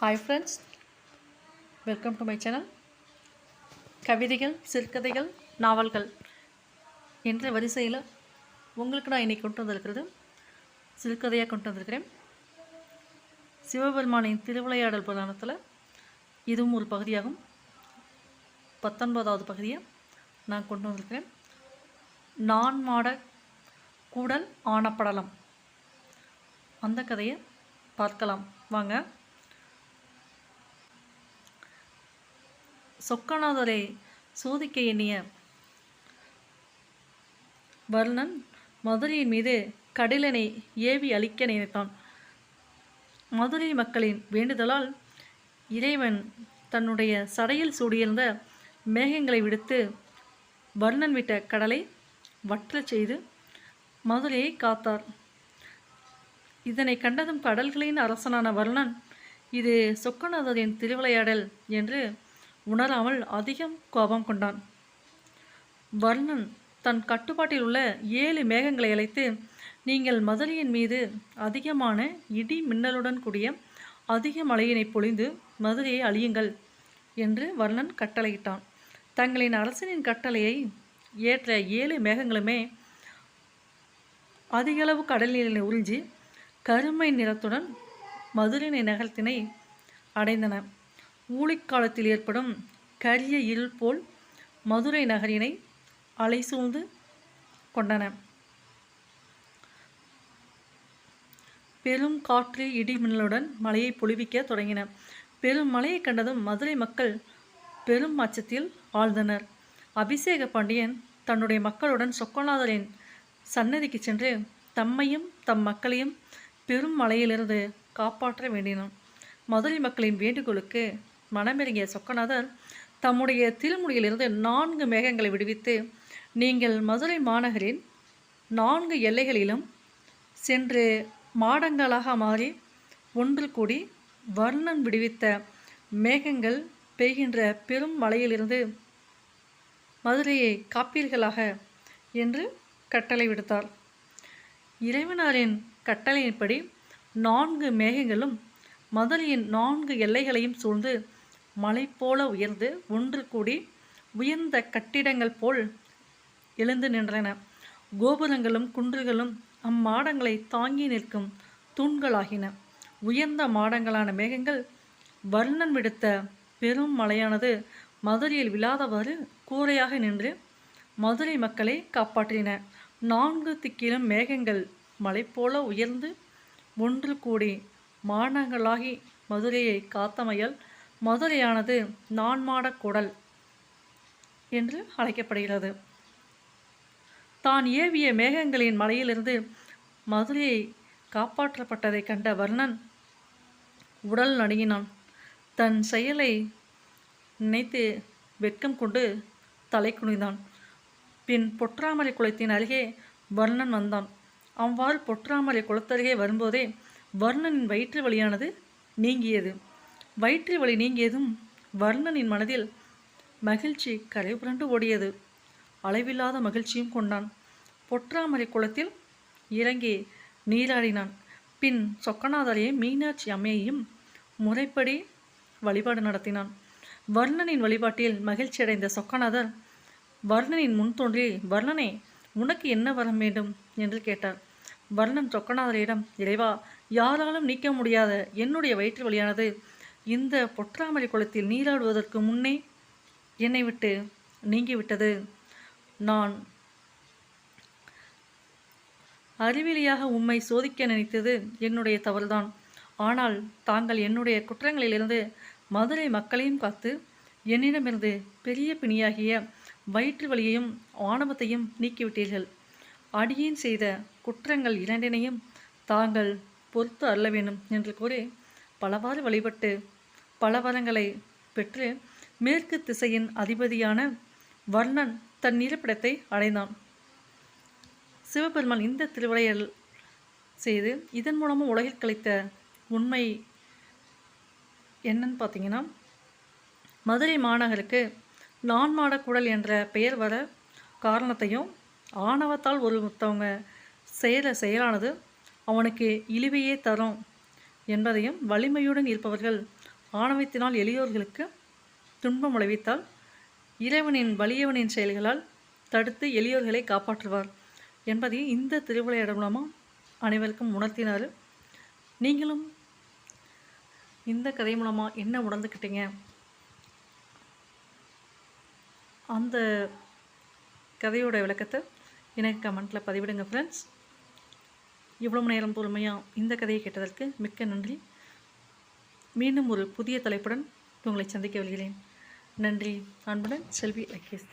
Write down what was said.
Hi friends welcome to my channel கவிதைகள் சிறுகதைகள் நாவல்கள் என்ற வரிசையில் உங்களுக்கு நான் இன்னைக்கு கொண்டு வந்திருக்கிறது. சிறுகதையாக கொண்டு வந்திருக்கிறேன். சிவபெருமானின் திருவிளையாடல் புராணத்தில் இதுவும் ஒரு பகுதியாகும். பத்தொன்பதாவது பகுதியை நான் கொண்டு வந்திருக்கிறேன். நான் மாட கூடல் ஆனப்படலம். அந்த கதையை பார்க்கலாம். வாங்க. சொக்கநாதரை சோதிக்க எண்ணிய வர்ணன் மதுரையின் மீது கடலினை ஏவி அழிக்க நினைத்தான். மதுரை மக்களின் வேண்டுதலால் இறைவன் தன்னுடைய சடையில் சூடியிருந்த மேகங்களை விடுத்து வர்ணன் விட்ட கடலை வற்றச் செய்து மதுரையை காத்தார். இதனை கண்டதும் கடல்களின் அரசனான வர்ணன் இது சொக்கநாதரின் திருவிளையாடல் என்று உணராமல் அதிகம் கோபம் கொண்டான். வர்ணன் தன் கட்டுப்பாட்டில் உள்ள ஏழு மேகங்களை அழைத்து நீங்கள் மதுரையின் மீது அதிகமான இடி மின்னலுடன் கூடிய அதிக மழையினை பொழிந்து மதுரையை அழியுங்கள் என்று வர்ணன் கட்டளையிட்டான். தங்களின் அரசனின் கட்டளையை ஏற்ற ஏழு மேகங்களுமே அதிகளவு கடலில் உறிஞ்சி கருமை நிறத்துடன் மதுரை நகரத்தினை அடைந்தன. ஊழிக்காலத்தில் ஏற்படும் கரிய இருள் போல் மதுரை நகரினை அலைசூழ்ந்து கொண்டன. பெரும் காற்று இடிமின்னலுடன் மழையை பொழிவிக்க தொடங்கின. பெரும் மழையை கண்டதும் மதுரை மக்கள் பெரும் அச்சத்தில் ஆழ்ந்தனர். அபிஷேக பாண்டியன் தன்னுடைய மக்களுடன் சொக்கநாதரின் சன்னதிக்கு சென்று தம்மையும் தம் மக்களையும் பெரும் மலையிலிருந்து காப்பாற்ற வேண்டினான். மதுரை மக்களின் வேண்டுகோளுக்கு மனமிறங்கிய சொக்கநாதர் தம்முடைய திருமுடியிலிருந்து நான்கு மேகங்களை விடுவித்து நீங்கள் மதுரை மாநகரின் நான்கு எல்லைகளிலும் சென்று மாடங்களாக மாறி ஒன்று கூடி வர்ணன் விடுவித்த மேகங்கள் பெய்கின்ற பெரும் மலையிலிருந்து மதுரையை காப்பீர்களாக என்று கட்டளை விடுத்தார். இறைவனாரின் கட்டளையின்படி நான்கு மேகங்களும் மதுரையின் நான்கு எல்லைகளையும் சூழ்ந்து மலை போல உயர்ந்து ஒன்று கூடி உயர்ந்த கட்டிடங்கள் போல் எழுந்து நின்றன. கோபுரங்களும் குன்றுகளும் அம்மாடங்களை தாங்கி நிற்கும் தூண்களாகின. உயர்ந்த மாடங்களான மேகங்கள் வர்ணன் விடுத்த பெரும் மலையானது மதுரையில் விழாதவாறு கூரையாக நின்று மதுரை மக்களை காப்பாற்றின. நான்கு திக்கிலும் மேகங்கள் மலை போல உயர்ந்து ஒன்று கூடி மாடங்களாகி மதுரையை காத்தமையால் மதுரையானது நான்மாட குடல் என்று அழைக்கப்படுகிறது. தான் ஏவிய மேகங்களின் மலையிலிருந்து மதுரையை காப்பாற்றப்பட்டதை கண்ட வர்ணன் உடல் நடுங்கினான். தன் செயலை நினைத்து வெட்கம் கொண்டு தலை குனிந்தான். பின் பொற்றாமரை குளத்தின் அருகே வர்ணன் வந்தான். அவ்வாறு பொற்றாமரை குளத்தருகே வரும்போதே வர்ணனின் வயிற்று வலியானது நீங்கியது. வயிற்று வலி நீங்கியதும் வர்ணனின் மனதில் மகிழ்ச்சி கரை புரண்டு ஓடியது. அளவில்லாத மகிழ்ச்சியும் கொண்டான். பொற்றாமரை குளத்தில் இறங்கி நீராடினான். பின் சொக்கநாதரையும் மீனாட்சி அம்மையையும் முறைப்படி வழிபாடு நடத்தினான். வர்ணனின் வழிபாட்டில் மகிழ்ச்சியடைந்த சொக்கநாதர் வர்ணனின் முன் தோன்றி வர்ணனே உனக்கு என்ன வரம் வேண்டும்? என்று கேட்டார். வர்ணன் சொக்கநாதரிடம் இறைவா யாராலும் நீக்க முடியாத என்னுடைய வயிற்று வழியானது இந்த பொற்றாமரை குளத்தில் நீராடுவதற்கு முன்னே என்னை விட்டு நீங்கிவிட்டது. நான் அறிவிலியாக உம்மை சோதிக்க நினைத்தது என்னுடைய தவறுதான். ஆனால் தாங்கள் என்னுடைய குற்றங்களிலிருந்து மதுரை மக்களையும் காத்து என்னிடமிருந்து பெரிய பிணியாகிய வயிற்று வலியையும் ஆணவத்தையும் நீக்கிவிட்டீர்கள். அடியேன் செய்த குற்றங்கள் இரண்டினையும் தாங்கள் பொறுத்து அருள வேண்டும் என்று கூறி பலவாறு வழிபட்டு பல வரங்களை பெற்று மேற்கு திசையின் அதிபதியான வர்ணன் தன் இருப்பிடத்தை அடைந்தான். சிவபெருமான் இந்த திருவிளையல் செய்து இதன் மூலமும் உலகில் கழித்த உண்மை என்னன்னு பார்த்தீங்கன்னா மதுரை மாநகருக்கு நான்மாட குடல் என்ற பெயர் வர காரணத்தையும் ஆணவத்தால் ஒரு மத்தவங்க செய்கிற செயலானது அவனுக்கு இழிவையே தரும் என்பதையும் வலிமையுடன் இருப்பவர்கள் ஆணவத்தினால் எளியோர்களுக்கு துன்பம் விளைவித்தால் இறைவனின் வலியவனின் செயல்களால் தடுத்து எளியோர்களை காப்பாற்றுவார் என்பதை இந்த திருவிளையாடல் மூலமாக அனைவருக்கும் உணர்த்தினார். நீங்களும் இந்த கதை மூலமாக என்ன உணர்ந்துக்கிட்டீங்க அந்த கதையோட விளக்கத்தை எனக்கு கமெண்ட்டில் பதிவிடுங்க ஃப்ரெண்ட்ஸ் இவ்வளவு நேரம் பொறுமையாக இந்த கதையை கேட்டதற்கு மிக்க நன்றி. மீண்டும் ஒரு புதிய தலைப்புடன் உங்களை சந்திக்க வருகிறேன் நன்றி. அன்புடன் செல்வி அகேஷ்